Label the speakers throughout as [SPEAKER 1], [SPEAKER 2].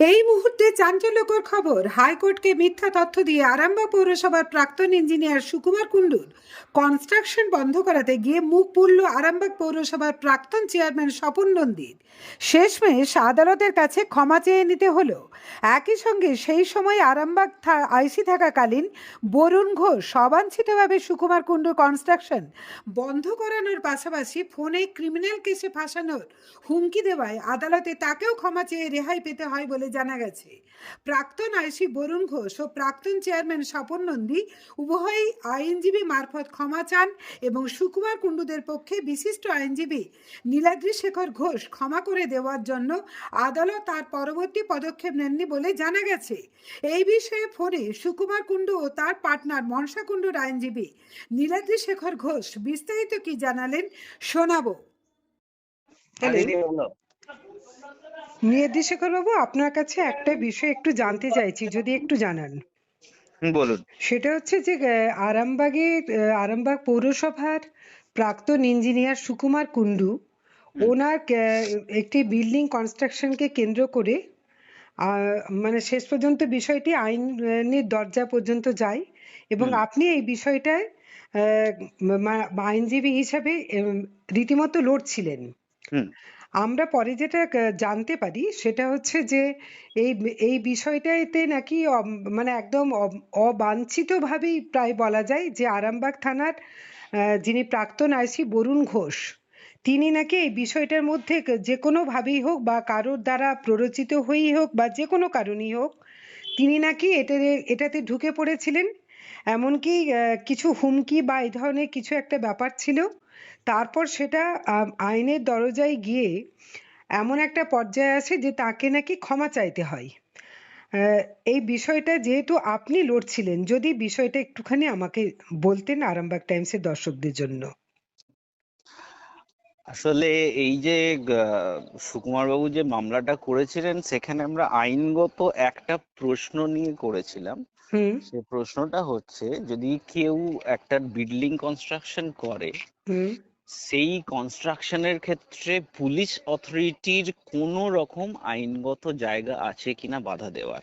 [SPEAKER 1] এই মুহূর্তে চাঞ্চল্যকর খবর, হাইকোর্টকে মিথ্যা তথ্য দিয়ে আরামবাগ পৌরসভার প্রাক্তন ইঞ্জিনিয়ার সুকুমার কুণ্ডুর কনস্ট্রাকশন বন্ধ করাতে গিয়ে মুখ পুরল আরামবাগ পৌরসভার প্রাক্তন চেয়ারম্যান স্বপন নন্দীর। শেষমেশ আদালতের কাছে ক্ষমা চেয়ে নিতে হলো। একই সঙ্গে সেই সময় আরামবাগ আইসি থাকাকালীন বরুণ ঘোষ অবাঞ্ছিতভাবে সুকুমার কুণ্ডু কনস্ট্রাকশন বন্ধ করানোর পাশাপাশি ফোনে ক্রিমিনাল কেসে ফাঁসানোর হুমকি দেওয়ায় আদালতে তাকেও ক্ষমা চেয়ে রেহাই পেতে হয় বলে জানা গেছে। প্রাক্তন আইসি বরুণ ঘোষ ও প্রাক্তন চেয়ারম্যান স্বপন নন্দী উভয়ই আইনজীবী মারফত ক্ষমা চান এবং সুকুমার কুণ্ডুদের পক্ষে বিশিষ্ট আইনজীবী নীলাদ্রি শেখর ঘোষ ক্ষমা করে দেওয়ার জন্য আদালত তার পরবর্তী পদক্ষেপ নেননি বলে জানা গেছে। এই বিষয়ে ফোনে সুকুমার কুণ্ডু ও তার পার্টনার মনসা কুণ্ডুর আইনজীবী নীলাদ্রি শেখর ঘোষ বিস্তারিত কি জানালেন শোনাবো। শেখর বাবু আপনার কাছে একটা বিষয় একটু জানতে চাইছি যদি একটু জানান।
[SPEAKER 2] বলুন।
[SPEAKER 1] সেটা হচ্ছে যে আরামবাগে আরামবাগ পৌরসভার প্রাক্তন ইঞ্জিনিয়ার সুকুমার কুণ্ডু ওনার একটি বিল্ডিং কনস্ট্রাকশনকে কেন্দ্র করে মানে শেষ পর্যন্ত বিষয়টি আইনের দরজা পর্যন্ত যায় এবং আপনি এই বিষয়টায় আইনজীবী হিসাবে রীতিমতো লড়ছিলেন। আমরা পরে যেটা জানতে পারি সেটা হচ্ছে যে এই এই বিষয়টাতে নাকি মানে একদম অব- অবাঞ্ছিতভাবেই প্রায় বলা যায় যে আরামবাগ থানার যিনি প্রাক্তন আইসি বরুণ ঘোষ, তিনি নাকি এই বিষয়টার মধ্যে যে কোনো ভাবেই হোক বা কারোর দ্বারা প্ররোচিত হয়েই হোক বা যে কোনো কারণেই হোক, তিনি নাকি এটাতে এটাতে ঢুকে পড়েছিলেন। এমনকি কিছু হুমকি বা এই ধরনের কিছু একটা ব্যাপার ছিল। তারপর সেটা আইনের দরজায় গিয়ে এমন একটা পর্যায়ে আসে যে তাকে নাকি ক্ষমা চাইতে হয়। এই বিষয়টা যেহেতু আপনি লড়ছিলেন যদি বিষয়টা একটুখানি আমাকে বলতেন আরামবাগ টাইমসের দর্শকদের জন্য।
[SPEAKER 2] আসলে এই যে সুকুমার বাবু যে মামলাটা করেছিলেন সেখানে আমরা আইনগত একটা প্রশ্ন নিয়ে করেছিলাম।
[SPEAKER 1] হুম।
[SPEAKER 2] সে প্রশ্নটা হচ্ছে যদি কেউ একটা বিল্ডিং কনস্ট্রাকশন করে
[SPEAKER 1] হুম।
[SPEAKER 2] সেই কনস্ট্রাকশনের ক্ষেত্রে পুলিশ অথরিটির কোনো রকম আইনগত জায়গা আছে কিনা বাধা দেওয়ার।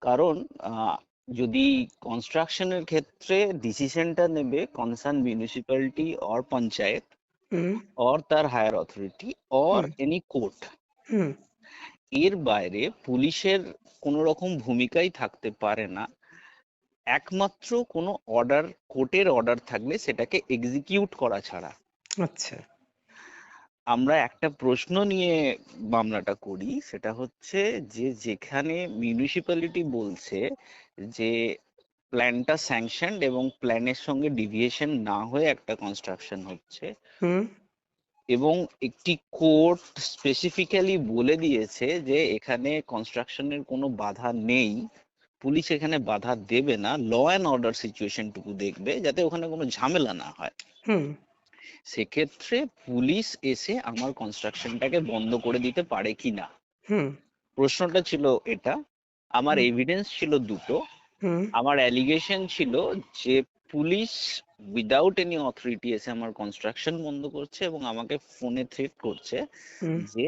[SPEAKER 2] কারণ আহ, যদি কনস্ট্রাকশনের ক্ষেত্রে ডিসিশনটা নেবে concern municipality or panchayat
[SPEAKER 1] hmm.
[SPEAKER 2] or তার higher authority or. Any court
[SPEAKER 1] hmm.
[SPEAKER 2] এর বাইরে পুলিশের কোনো রকম ভূমিকাই থাকতে পারে না। একমাত্র কোনো অর্ডার কোর্টের অর্ডার থাকলে সেটাকে এক্সিকিউট করা ছাড়া।
[SPEAKER 1] আচ্ছা।
[SPEAKER 2] আমরা একটা প্রশ্ন নিয়ে মামলাটা করি সেটা হচ্ছে যে যেখানে মিউনিসিপ্যালিটি বলছে যে প্ল্যানটা স্যাংশনড এবং প্ল্যানের সঙ্গে ডিভিয়েশন না হয়ে একটা কনস্ট্রাকশন হচ্ছে।
[SPEAKER 1] হুম।
[SPEAKER 2] এবং একটি কোর্ট স্পেসিফিক্যালি বলে দিয়েছে যে এখানে কনস্ট্রাকশনের কোনো বাধা নেই। পুলিশ এখানে বাধা দেবে না ল অ্যান্ড অর্ডার সিচুয়েশনটুকু দেখবে যাতে ওখানে কোনো ঝামেলা না হয়।
[SPEAKER 1] হুম।
[SPEAKER 2] সেক্ষেত্রে পুলিশ এসে আমার কনস্ট্রাকশনটাকে বন্ধ করে দিতে পারে কিনা
[SPEAKER 1] হুম।
[SPEAKER 2] প্রশ্নটা ছিল এটা আমার। এভিডেন্স ছিল দুটো। আমার অ্যালিগেশন ছিল যে পুলিশ উইদাউট এনি অথরিটি এসে আমার কনস্ট্রাকশন বন্ধ করছে এবং আমাকে ফোনে থ্রেট করছে যে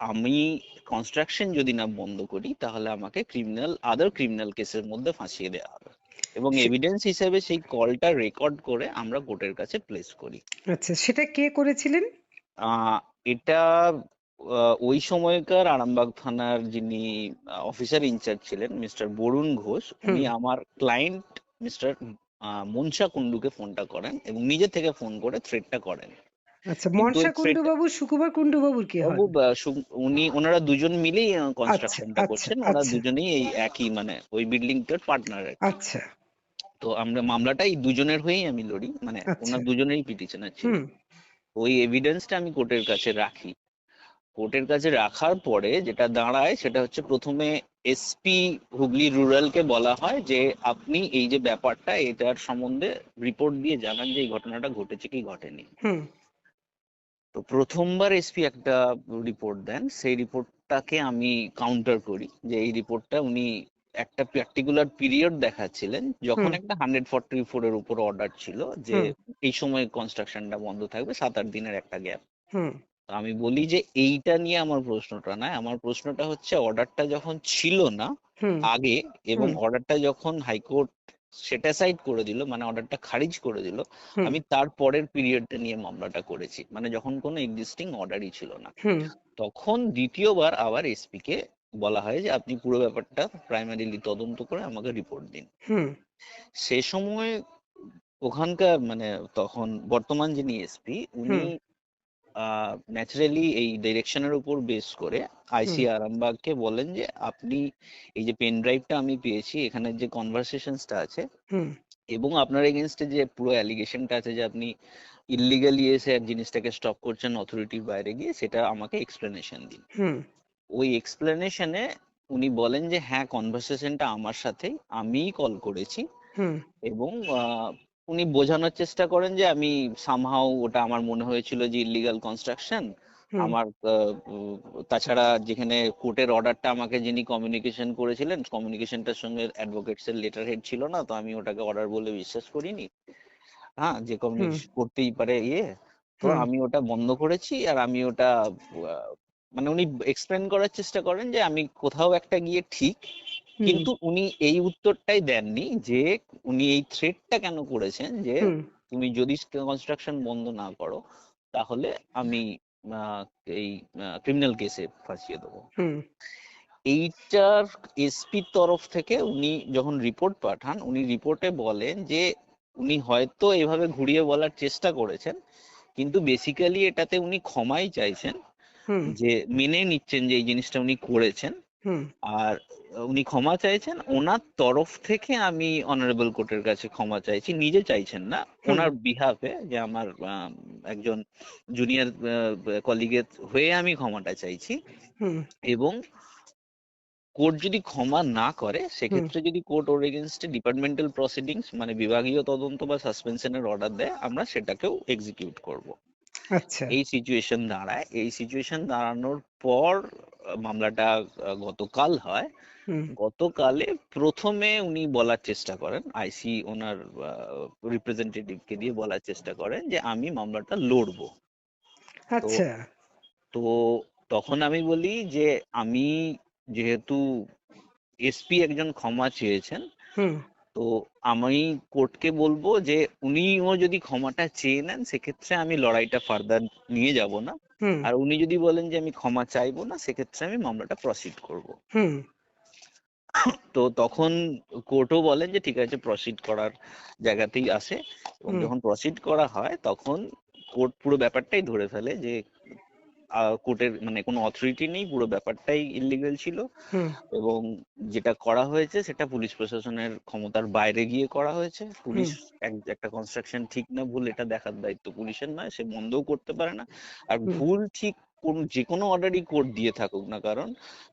[SPEAKER 2] আমি কনস্ট্রাকশন যদি না বন্ধ করি তাহলে আমাকে ক্রিমিনাল আদার ক্রিমিনাল কেসের মধ্যে ফাঁসিয়ে দেওয়া হবে। এবং এভিডেন্স হিসেবে সেই কলটা রেকর্ড করে আমরা কোর্টের কাছে প্লেস করি।
[SPEAKER 1] আচ্ছা সেটা কে করেছিলেন?
[SPEAKER 2] এটা ওই সময়কার আরামবাগ থানার যিনি অফিসার ইনচার্জ ছিলেন মিস্টার বরুণ ঘোষ উনি আমার ক্লায়েন্ট মিস্টার মনসা কুন্ডুকে ফোনটা করেন এবং নিজে থেকে ফোন করে থ্রেটটা করেন।
[SPEAKER 1] আচ্ছা মনসা
[SPEAKER 2] threat-
[SPEAKER 1] বাবু সুকুমার কুণ্ডু বাবুর কি
[SPEAKER 2] সু- উনি ওনারা দুজন মিলেই কনস্ট্রাকশনটা
[SPEAKER 1] আচ্ছা,
[SPEAKER 2] করছেন। ওরা
[SPEAKER 1] আচ্ছা।
[SPEAKER 2] দুজনেই এই একই মানে ওই বিল্ডিংটার পার্টনার
[SPEAKER 1] আচ্ছা।
[SPEAKER 2] তো আমরা মামলাটা এই দুজনের হয়েই আমি লড়ি মানে
[SPEAKER 1] আচ্ছা।
[SPEAKER 2] ওনার দুজনেরই পিটিশনার ছিল
[SPEAKER 1] হুম।
[SPEAKER 2] ওই এভিডেন্সটা আমি কোর্টের কাছে রাখি। কোর্টের কাছে রাখার পরে যেটা দাঁড়ায় সেটা হচ্ছে প্রথমে এসপি হুগলি রুরালকে বলা হয় যে আপনি এই যে ব্যাপারটা এটার সম্বন্ধে রিপোর্ট দিয়ে জানান যে এই ঘটনাটা ঘটেছে কি ঘটেনি। তো প্রথমবার এসপি একটা রিপোর্ট দেন সেই রিপোর্টটাকে আমি কাউন্টার করি যে এই রিপোর্টটা উনি একটা পার্টিকুলার পিরিয়ড দেখাচ্ছিলেন যখন একটা হান্ড্রেড ফর্টি ফোর এর উপর অর্ডার ছিল যে এই সময় কনস্ট্রাকশনটা বন্ধ থাকবে সাত আট দিনের একটা গ্যাপ
[SPEAKER 1] হুম।
[SPEAKER 2] তো আমি বলি যে এইটা নিয়ে আমার প্রশ্নটা নয় আমার প্রশ্নটা হচ্ছে অর্ডারটা যখন ছিল না আগে এবং অর্ডারটা যখন হাইকোর্ট সেটা সাইড করে দিল মানে অর্ডারটা খারিজ করে দিল আমি তার পরের পিরিয়ডটা নিয়ে মামলাটা করেছি। মানে যখন কোনো এক্সিস্টিং অর্ডারই ছিল না। তখন দ্বিতীয়বার আবার এসপি কে বলা হয় যে আপনি পুরো ব্যাপারটা প্রাইমারিলি তদন্ত করে আমাকে রিপোর্ট দিন।
[SPEAKER 1] হুম।
[SPEAKER 2] সে সময় ওখানকার মানে তখন বর্তমান যিনি এসপি উনি। ন্যাচারালি এই ডিরেকশনের উপর বেস করে আইসি আরামবাগকে বলেন যে আপনি এই যে পেন ড্রাইভটা আমি পেয়েছি এখানে যে কনভারসেশনসটা আছে এবং আপনার এগেনস্টে যে পুরো অ্যালিগেশনটা আছে যে আপনি ইলিগালি এসে এক জিনিসটাকে স্টপ করছেন অথরিটির বাইরে গিয়ে সেটা আমাকে এক্সপ্লেনেশন দিন।
[SPEAKER 1] হুম।
[SPEAKER 2] ওই এক্সপ্লেনেশনে উনি বলেন যে হ্যাঁ কনভারসেশনটা আমার সাথেই আমিই কল করেছি
[SPEAKER 1] হুম।
[SPEAKER 2] এবং উনি বোঝানোর চেষ্টা করেন যে আমি সামহাও ওটা আমার মনে হয়েছিল যে ইলিগাল কনস্ট্রাকশন আমার তাছাড়া যেখানে কোর্টের অর্ডারটা আমাকে যিনি কমিউনিকেশন করেছিলেন কমিউনিকেশনটার সঙ্গে অ্যাডভোকেটস এর লেটার হেড ছিল না তো আমি ওটাকে অর্ডার বলে বিশ্বাস করিনি। হ্যাঁ যে কমিউনিকেশন করতেই পারে ইয়ে। তো আমি ওটা বন্ধ করেছি আর আমি ওটা মানে উনি এক্সপ্লেন করার চেষ্টা করেন যে আমি কোথাও একটা গিয়ে ঠিক কিন্তু উনি এই উত্তরটাই দেননি যে উনি এই থ্রেটটা কেন করেছেন যে তুমি যদি কনস্ট্রাকশন বন্ধ না করো তাহলে আমি আহ, এই ক্রিমিনাল কেসে ফাঁসিয়ে দেবো।
[SPEAKER 1] হুম।
[SPEAKER 2] এইটার এসপির তরফ থেকে উনি যখন রিপোর্ট পাঠান উনি রিপোর্টে বলেন যে উনি হয়তো এভাবে ঘুরিয়ে বলার চেষ্টা করেছেন কিন্তু বেসিক্যালি এটাতে উনি ক্ষমাই চাইছেন
[SPEAKER 1] হুম।
[SPEAKER 2] যে মেনে নিচ্ছেন যে এই জিনিসটা উনি করেছেন। আর উনি ক্ষমা চাইছেন ওনার তরফ থেকে আমি অনারেবল কোর্টের কাছে ক্ষমা চাইছি। নিজে চাইছেন না। ওনার বিহাফে যে আমার আম, একজন জুনিয়র কলিগের হয়ে আমি ক্ষমাটা চাইছি। এবং কোর্ট যদি ক্ষমা না করে সেক্ষেত্রে যদি কোর্ট ওর এগেনস্টে ডিপার্টমেন্টাল প্রসিডিংস মানে বিভাগীয় তদন্ত বা সাসপেনশনের অর্ডার দেয় আমরা সেটাকেও এক্সিকিউট করব।
[SPEAKER 1] আচ্ছা।
[SPEAKER 2] এই সিচুয়েশন দাঁড়ায়। এই সিচুয়েশন দাঁড়ানোর পর মামলাটা গতকাল হয়। গতকালে প্রথমে উনি বলার চেষ্টা করেন আইসি ওনার রিপ্রেজেন্টেটিভকে দিয়ে বলার চেষ্টা করেন যে আমি মামলাটা লড়বো।
[SPEAKER 1] আচ্ছা।
[SPEAKER 2] তো তখন আমি বলি যে আমি যেহেতু এসপি একজন ক্ষমা চেয়েছেন
[SPEAKER 1] হুম।
[SPEAKER 2] তো আমি কোর্টকে বলব যে উনিও যদি ক্ষমাটা চেয়ে নেন সেক্ষেত্রে আমি লড়াইটা ফার্দার নিয়ে যাব না। আর উনি যদি বলেন যে আমি ক্ষমা চাইব না সেক্ষেত্রে আমি মামলাটা প্রসিড করব।
[SPEAKER 1] হুম।
[SPEAKER 2] তো তখন কোর্টও বলেন যে ঠিক আছে প্রসিড করার জায়গাতেই আসে এবং যখন প্রসিড করা হয় তখন কোর্ট পুরো ব্যাপারটাই ধরে ফেলে যে কোর্টের মানে কোনো অথরিটি নেই পুরো ব্যাপারটাই ইলিগাল ছিল। এবং যেটা করা হয়েছে সেটা পুলিশ প্রশাসনের ক্ষমতার বাইরে গিয়ে করা হয়েছে। পুলিশ এক- একটা কনস্ট্রাকশন ঠিক না ভুল এটা দেখার দায়িত্ব পুলিশের নয় সে বন্ধও করতে পারে না। আর ভুল ঠিক কোন যে কোনো অর্ডারই কোর্ট দিয়ে থাকুক না কারণ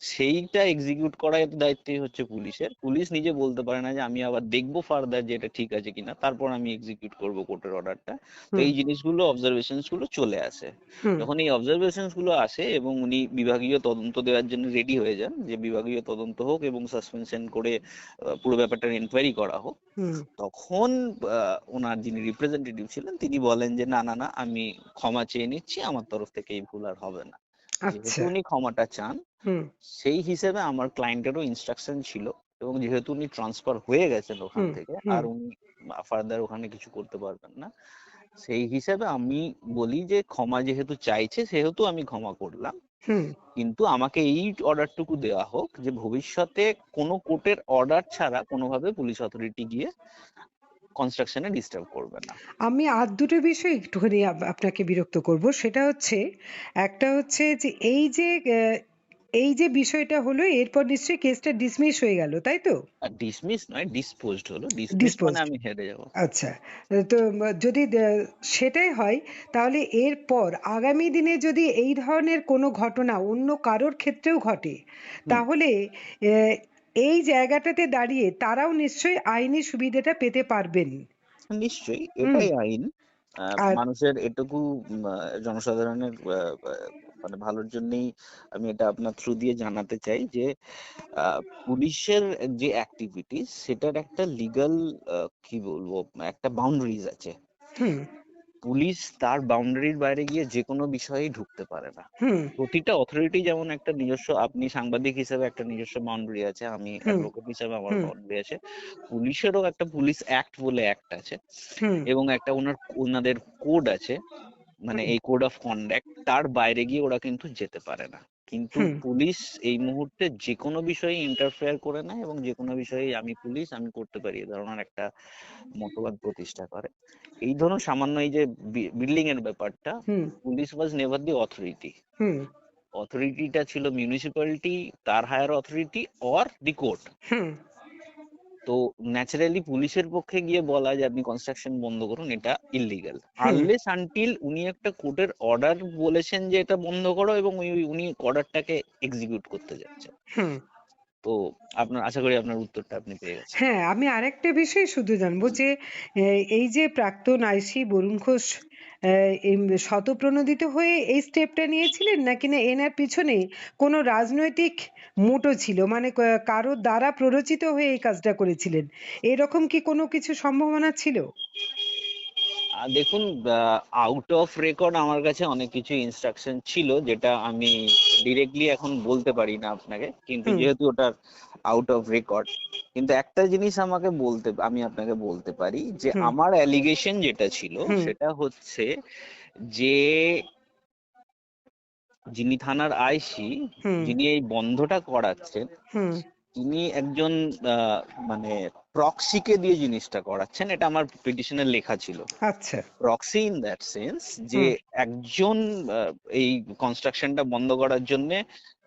[SPEAKER 2] সেইটা এক্সিকিউট করার দায়িত্বই হচ্ছে পুলিশের। পুলিশ নিজে বলতে পারে না যে আমি আবার দেখব ফার্দার যে এটা ঠিক আছে কিনা তারপর আমি এক্সিকিউট করব কোর্টের অর্ডারটা তো এই জিনিসগুলো অবজারভেশনসগুলো চলে আসে। যখন এই অবজারভেশনসগুলো আসে এবং উনি বিভাগীয় তদন্ত দেওয়ার জন্য রেডি হয়ে যান যে বিভাগীয় তদন্ত হোক এবং সাসপেনশন করে পুরো ব্যাপারটার এনকোয়ারি করা হোক তখন আহ, ওনার যিনি রিপ্রেজেন্টেটিভ ছিলেন তিনি বলেন যে না না না আমি ক্ষমা চেয়ে নিচ্ছি আমার তরফ থেকে এই ভুল আর হবে না যেহেতু
[SPEAKER 1] আচ্ছা।
[SPEAKER 2] উনি ক্ষমাটা চান
[SPEAKER 1] হুম।
[SPEAKER 2] সেই হিসেবে আমার ক্লায়েন্টেরও ইনস্ট্রাকশন ছিল এবং যেহেতু উনি ট্রান্সফার হয়ে গেছেন ওখান
[SPEAKER 1] হুম,
[SPEAKER 2] থেকে
[SPEAKER 1] হুম।
[SPEAKER 2] আর উনি ফার্দার ওখানে কিছু করতে পারবেন না সেই হিসেবে আমি বলি যে ক্ষমা যেহেতু চাইছে সেহেতু আমি ক্ষমা করলাম।
[SPEAKER 1] হুম।
[SPEAKER 2] কিন্তু আমাকে এই অর্ডারটুকু দেওয়া হোক যে ভবিষ্যতে কোনো কোর্টের অর্ডার ছাড়া কোনোভাবে পুলিশ অথরিটি গিয়ে কনস্ট্রাকশনে ডিস্টার্ব করবে না।
[SPEAKER 1] আমি আর দুটো বিষয় একটুখানি আপনাকে বিরক্ত করব। সেটা হচ্ছে একটা হচ্ছে যে এই যে এই যে বিষয়টা হলো এরপর নিশ্চয়ই কেসটা ডিসমিস হয়ে গেল তাই তো?
[SPEAKER 2] ডিসমিস নয় ডিসপোজড হলো। ডিসমিস মানে আমি হেরে যাব।
[SPEAKER 1] আচ্ছা তো যদি সেটাই হয় তাহলে এরপর আগামী দিনে যদি এই ধরনের কোনো ঘটনা অন্য কারোর ক্ষেত্রেও ঘটে তাহলে এই জায়গাটাতে দাঁড়িয়ে তারাও নিশ্চয়ই আইনি সুবিধাটা পেতে পারবেন।
[SPEAKER 2] নিশ্চয়ই এটাই আইন। মানুষের এটুকু জনসাধারণের মানে ভালোর জন্যই আমি এটা আপনার থ্রু দিয়ে জানাতে চাই যে পুলিশের যে অ্যাক্টিভিটিস সেটার একটা লিগ্যাল কি বলব একটা বাউন্ডারিজ আছে।
[SPEAKER 1] হুম।
[SPEAKER 2] পুলিশ তার বাউন্ডারির বাইরে গিয়ে যে কোনো বিষয়েই ঢুকতে পারে না। প্রতিটা অথরিটি যেমন একটা নিজস্ব আপনি সাংবাদিক হিসেবে একটা নিজস্ব বাউন্ডারি আছে আমি। অ্যাডভোকেট হিসেবে আমার। বাউন্ডারি আছে। পুলিশেরও একটা পুলিশ অ্যাক্ট বলে অ্যাক্ট আছে এবং একটা ওনার ওনাদের কোড আছে মানে এই কোড অফ কন্ডাক্ট তার বাইরে গিয়ে ওরা কিন্তু যেতে পারে না। কিন্তু। পুলিশ এই মুহূর্তে যে কোনো বিষয়ে ইন্টারফেয়ার করে না এবং যে কোনো বিষয়ে আমি পুলিশ আমি করতে পারি এ ধরনের একটা মতবাদ প্রতিষ্ঠা করে। এই ধরুন সামান্য এই যে বিল্ডিং এর ব্যাপারটা
[SPEAKER 1] হুম।
[SPEAKER 2] Police was never the authority
[SPEAKER 1] hmm.
[SPEAKER 2] অথরিটিটা ছিল মিউনিসিপ্যালিটি তার higher authority or the court
[SPEAKER 1] hmm.
[SPEAKER 2] তো ন্যাচারালি পুলিশের পক্ষে গিয়ে বলা যে আপনি কনস্ট্রাকশন বন্ধ করুন এটা ইলিগাল। আনলেস আনটিল উনি একটা কোর্টের অর্ডার বলেছেন যে এটা বন্ধ করো এবং উনি- উনি অর্ডারটাকে এক্সিকিউট করতে যাচ্ছেন।
[SPEAKER 1] হুম।
[SPEAKER 2] তো আপনার আশা করি আপনার উত্তরটা আপনি পেয়ে গেছেন।
[SPEAKER 1] হ্যাঁ আমি আরেকটা বিষয় শুধু জানব যে এই যে প্রাক্তন আইসি বরুণ ঘোষ শতপ্রণোদিত হয়ে এই স্টেপটা নিয়েছিলেন নাকি না এনার পিছনে কোনো রাজনৈতিক মোটো ছিল? মানে কারোর দ্বারা প্ররোচিত হয়ে এই কাজটা করেছিলেন। এরকম কি কোনো কিছু সম্ভাবনা ছিল?
[SPEAKER 2] আর দেখুন আউট অফ রেকর্ড আমার কাছে অনেক কিছু ইনস্ট্রাকশন ছিল যেটা আমি ডিরেক্টলি এখন বলতে পারি না আপনাকে। কিন্তু যেহেতু ওটা আউট অফ রেকর্ড কিন্তু একটা জিনিস আমাকে বলতে আমি আপনাকে বলতে পারি যে আমার অ্যালিগেশন যেটা ছিল সেটা হচ্ছে যে যিনি থানার আইসি যিনি এই বন্ধটা করাচ্ছেন তিনি একজন মানে প্রক্সিকে দিয়ে জিনিসটা করাচ্ছেন এটা আমার পিটিশনের লেখা ছিল।
[SPEAKER 1] আচ্ছা।
[SPEAKER 2] প্রক্সি ইন দ্যাট সেন্স যে একজন এই কনস্ট্রাকশনটা বন্ধ করার জন্য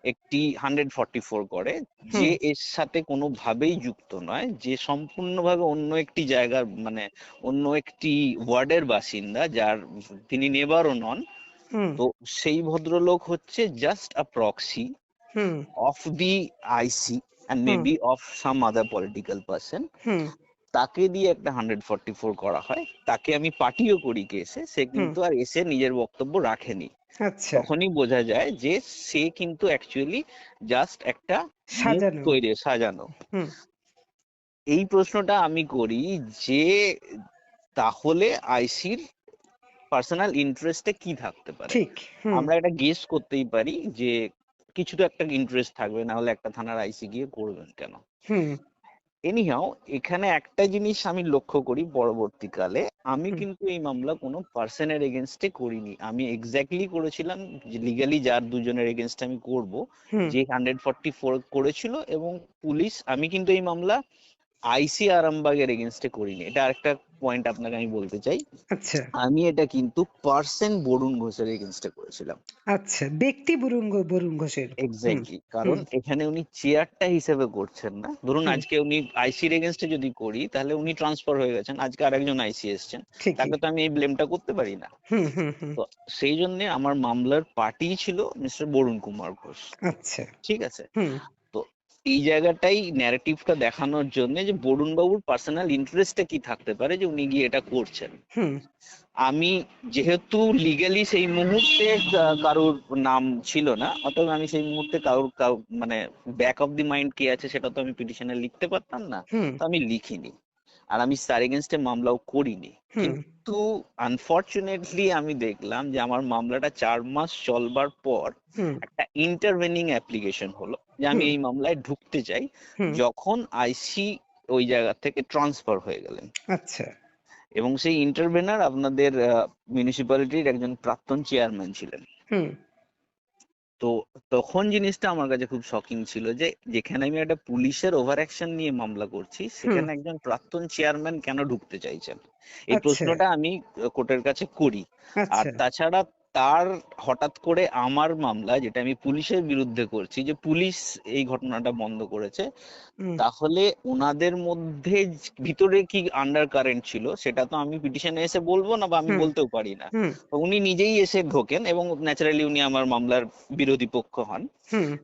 [SPEAKER 2] একটি হান্ড্রেড ফর্টি ফোর করে যে এর সাথে কোনোভাবেই যুক্ত নয় যে সম্পূর্ণভাবে অন্য একটি জায়গার মানে অন্য একটি ওয়ার্ডের বাসিন্দা যার তিনি নেবারও নন তো সেই ভদ্রলোক হচ্ছে just a proxy
[SPEAKER 1] hmm.
[SPEAKER 2] Of the IC and. Maybe of some other political person তাকে দিয়ে একটা হান্ড্রেড ফর্টি ফোর করা হয়। তাকে আমি পার্টিও করি কেসে সে কিন্তু আর এসে নিজের বক্তব্য রাখেনি।
[SPEAKER 1] আচ্ছা।
[SPEAKER 2] তখনই বোঝা যায় যে সে কিন্তু অ্যাকচুয়ালি জাস্ট একটা তৈরি সাজানো। এই প্রশ্নটা আমি করি যে তাহলে আইসির পার্সোনাল ইন্টারেস্টে কি থাকতে পারে? আমরা এটা গেস করতেই পারি যে কিছু তো একটা ইন্টারেস্ট থাকবে না হলে একটা থানার আইসি গিয়ে করবেন কেন? এনিহাও এখানে একটা জিনিস আমি লক্ষ্য করি পরবর্তীকালে আমি কিন্তু এই মামলা কোনো পার্সনের এগেনস্টে করিনি। আমি এক্স্যাক্টলি করেছিলাম লিগালি যার দুজনের এগেনস্টে আমি করব যে হান্ড্রেড ফর্টি ফোর করেছিল এবং পুলিশ আমি কিন্তু এই মামলা আইসি আরামবাগের এগেনস্টে করিনি। এটা আরেকটা পয়েন্ট আপনাকে আমি বলতে চাই।
[SPEAKER 1] আচ্ছা।
[SPEAKER 2] আমি এটা কিন্তু পার্সন বরুণ ঘোষের এগেনস্টে করেছিলাম।
[SPEAKER 1] আচ্ছা ব্যক্তি বরুণ বরুণ ঘোষের।
[SPEAKER 2] এক্স্যাক্টলি কারণ এখানে উনি চেয়ারটা হিসেবে করছেন না। ধরুন আজকে উনি আইসির এগেনস্টে যদি করি তাহলে উনি ট্রান্সফার হয়ে গেছেন। আজকে আরেকজন আইসি এসছেন। তাকে তো আমি এই ব্লেমটা করতে পারি না। তো সেই জন্য আমার মামলার পার্টি ছিল মিস্টার বরুণ কুমার ঘোষ।
[SPEAKER 1] আচ্ছা।
[SPEAKER 2] ঠিক আছে? এই জায়গাটাই ন্যারেটিভটা দেখানোর জন্য যে বরুণ বাবুর পার্সোনাল ইন্টারেস্টটা কি থাকতে পারে যে উনি গিয়ে এটা করছেন।
[SPEAKER 1] হুম।
[SPEAKER 2] আমি যেহেতু লিগালি সেই মুহূর্তে কারোর নাম ছিল না অতএব আমি সেই মুহূর্তে কারোর কারোর মানে ব্যাক অফ দি মাইন্ড কে আছে সেটা তো আমি পিটিশনে লিখতে পারতাম না। তো আমি লিখিনি। আর আমি তার এগেনস্টে মামলাও করিনি। কিন্তু আনফরচুনেটলি আমি দেখলাম যে আমার মামলাটা চার মাস চলবার পর একটা ইন্টারভেনিং অ্যাপ্লিকেশন হলো যে আমি এই মামলায় ঢুকতে চাই যখন আইসি ওই জায়গা থেকে ট্রান্সফার হয়ে গেলেন।
[SPEAKER 1] আচ্ছা।
[SPEAKER 2] এবং সেই ইন্টারভেনার আপনাদের মিউনিসিপ্যালিটির একজন প্রাক্তন চেয়ারম্যান ছিলেন। তো তখন জিনিসটা আমার কাছে খুব শকিং ছিল যে যেখানে আমি একটা পুলিশের ওভার অ্যাকশন নিয়ে মামলা করছি সেখানে একজন প্রাক্তন চেয়ারম্যান কেন ঢুকতে চাইছেন? এই
[SPEAKER 1] আচ্ছা।
[SPEAKER 2] প্রশ্নটা আমি কোর্টের কাছে করি। আর
[SPEAKER 1] আচ্ছা।
[SPEAKER 2] তাছাড়া তার হঠাৎ করে আমার মামলা যেটা আমি পুলিশের বিরুদ্ধে করছি যে পুলিশ এই ঘটনাটা বন্ধ করেছে তাহলে ওনাদের মধ্যে ভিতরে কি আন্ডার কারেন্ট ছিল সেটা তো আমি পিটিশনে এসে বলব না বা আমি বলতেও পারি না। উনি নিজেই এসে ঢোকেন এবং ন্যাচারালি উনি আমার মামলার বিরোধী পক্ষ হন।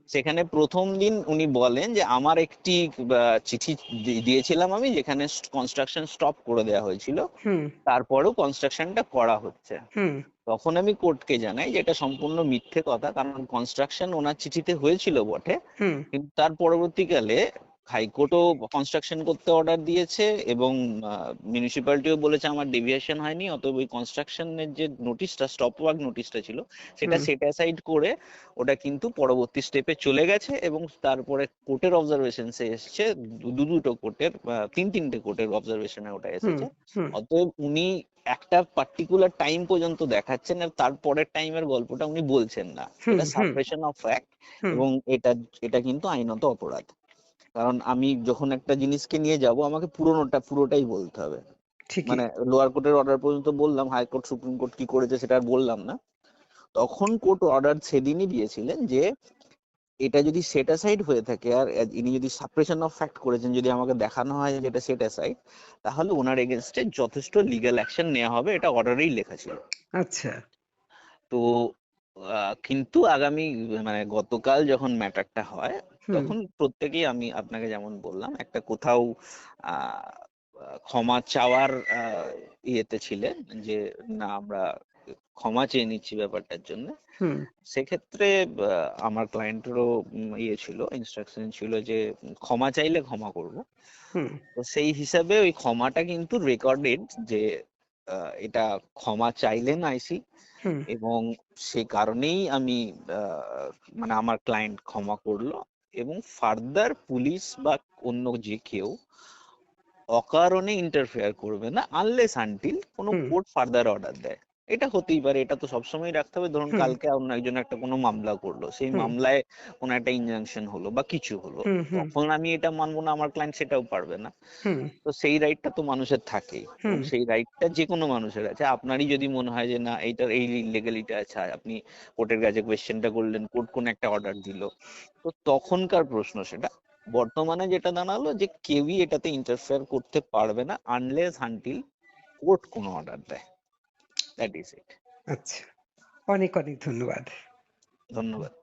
[SPEAKER 2] সেখানে প্রথম দিন উনি বলেন যে আমার একটি চিঠি দিয়েছিলাম আমি যেখানে কনস্ট্রাকশন স্টপ করে দেওয়া হয়েছিল। তারপরেও কনস্ট্রাকশনটা করা হচ্ছে।
[SPEAKER 1] হুম।
[SPEAKER 2] তখন আমি কোর্টকে জানাই যে এটা সম্পূর্ণ মিথ্যে কথা কারণ কনস্ট্রাকশন ওনার চিঠিতে হয়েছিল বটে। কিন্তু তার পরবর্তীকালে হাইকোর্টও কনস্ট্রাকশন করতে অর্ডার দিয়েছে এবং মিউনিসিপ্যালিটিও বলেছে আমার ডেভিয়েশন হয়নি অতএব ওই কনস্ট্রাকশনের যে নোটিশটা স্টপ ওয়ার্ক নোটিশটা ছিল সেটা। সেট অ্যাসাইড করে ওটা কিন্তু পরবর্তী স্টেপে চলে গেছে এবং তারপরে কোর্টের অবজারভেশনসে এসছে দু- দুটো কোর্টের তিন তিনটে কোর্টের অবজারভেশনে ওটা এসেছে। অতএব উনি একটা পার্টিকুলার টাইম পর্যন্ত দেখাচ্ছেন আর তারপরের টাইমের গল্পটা উনি বলছেন না। এটা
[SPEAKER 3] হুম।
[SPEAKER 2] অফ ফ্যাক্ট এবং এটা এটা কিন্তু আইনত অপরাধ। কারণ আমি যখন একটা জিনিসকে নিয়ে যাব আমাকে পুরোনোটা পুরোটাই বলতে হবে। মানে লোয়ার কোর্টের অর্ডার পর্যন্ত বললাম হাইকোর্ট সুপ্রিম কোর্ট কি করেছে সেটা আর বললাম না। তখন কোর্ট অর্ডার সেদিনই দিয়েছিলেন যে এটা যদি সেট অ্যাসাইড হয়ে থাকে আর ইনি যদি সাপ্রেশন অফ ফ্যাক্ট করেছেন যদি আমাকে দেখানো হয় যে এটা সেট অ্যাসাইড তাহলে ওনার এগেনস্টে যথেষ্ট লিগ্যাল অ্যাকশন নেওয়া হবে এটা অর্ডারেই লেখা ছিল।
[SPEAKER 3] আচ্ছা।
[SPEAKER 2] তো আহ, কিন্তু আগামী মানে গতকাল যখন ম্যাটারটা হয় তখন প্রত্যেকেই আমি আপনাকে যেমন বললাম একটা কোথাও আহ ক্ষমা চাওয়ার ইয়েতে ছিলেন যে না আমরা ক্ষমা চেয়ে নিচ্ছি ব্যাপারটার জন্য। সেক্ষেত্রে আমার ক্লায়েন্টেরও ইয়ে ছিল ইনস্ট্রাকশন ছিল যে ক্ষমা চাইলে ক্ষমা করব। তো সেই হিসাবে ওই ক্ষমাটা কিন্তু রেকর্ডেড যে এটা ক্ষমা চাইলেন আইসি এবং সে কারণেই আমি আহ, মানে আমার ক্লায়েন্ট ক্ষমা করল। এবং ফার্দার পুলিশ বা অন্য যে কেউ অকারণে ইন্টারফেয়ার করবে না আনলেস আনটিল কোনো। কোর্ট ফার্দার অর্ডার দেয় এটা হতেই পারে এটা তো সবসময় রাখতে হবে। ধরুন কালকে অন্য একজন একটা কোনো মামলা করল সেই মামলায় কোনো একটা ইনজাংশন হলো বা কিছু হলো তখন আমি এটা মানবো না আমার ক্লায়েন্ট সেটাও পারবে না। তো সেই রাইটটা তো মানুষের থাকেই। সেই রাইটটা যে কোনো মানুষের আছে। আপনারই যদি মনে হয় যে না এইটার এই ইলিগালিটি আছে আপনি কোর্টের কাছে কোয়েশ্চেনটা করলেন কোর্ট কোন একটা অর্ডার দিল তো তখনকার প্রশ্ন সেটা বর্তমানে যেটা দাঁড়াল যে কেউই এটাতে ইন্টারফেয়ার করতে পারবে না আনলেস আনটিল কোর্ট কোনো অর্ডার দেয়। দ্যাট ইজ ইট
[SPEAKER 3] আচ্ছা অনেক অনেক ধন্যবাদ।
[SPEAKER 2] ধন্যবাদ।